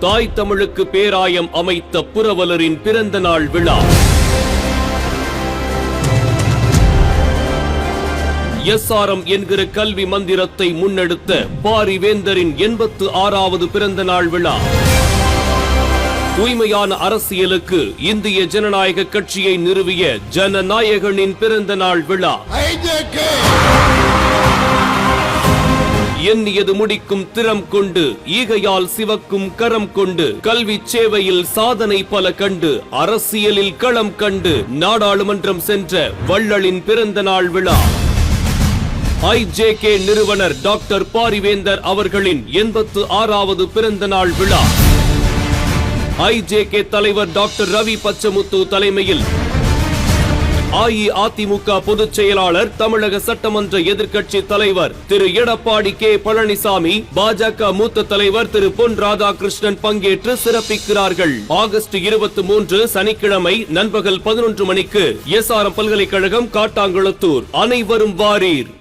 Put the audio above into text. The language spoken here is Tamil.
தாய் தமிழுக்கு பேராயம் அமைத்த புரவலரின் பிறந்த நாள் விழா. எஸ்ஆர்எம் என்கிற கல்வி மந்திரத்தை முன்னெடுத்த பாரிவேந்தரின் எண்பத்து ஆறாவது பிறந்த நாள் விழா. தூய்மையான அரசியலுக்கு இந்திய ஜனநாயக கட்சியை நிறுவிய ஜனநாயகனின் பிறந்த நாள் விழா. எண்ணியது முடிக்கும் திறம் கொண்டு ஈகையால் சிவக்கும் கரம் கொண்டு கல்வி சேவையில் சாதனை பல கண்டு அரசியலில் களம் கண்டு நாடாளுமன்றம் சென்ற வள்ளலின் பிறந்த நாள் விழா. ஐஜேகே நிறுவனர் டாக்டர் பாரிவேந்தர் அவர்களின் எண்பத்து ஆறாவது பிறந்த நாள் விழா. ஐஜேகே தலைவர் டாக்டர் ரவி பச்சமுத்து தலைமையில் அஇஅதிமுக பொதுச் செயலாளர் தமிழக சட்டமன்ற எதிர்க்கட்சி தலைவர் திரு எடப்பாடி கே. பழனிசாமி பாஜக மூத்த தலைவர் திரு பொன் ராதாகிருஷ்ணன் பங்கேற்று சிறப்பிக்கிறார்கள். ஆகஸ்ட் இருபத்தி மூன்று சனிக்கிழமை நண்பகல் பதினொன்று மணிக்கு எஸ்ஆர்எம் பல்கலைக்கழகம் காட்டாங்குளத்தூர். அனைவரும் வாரீர்.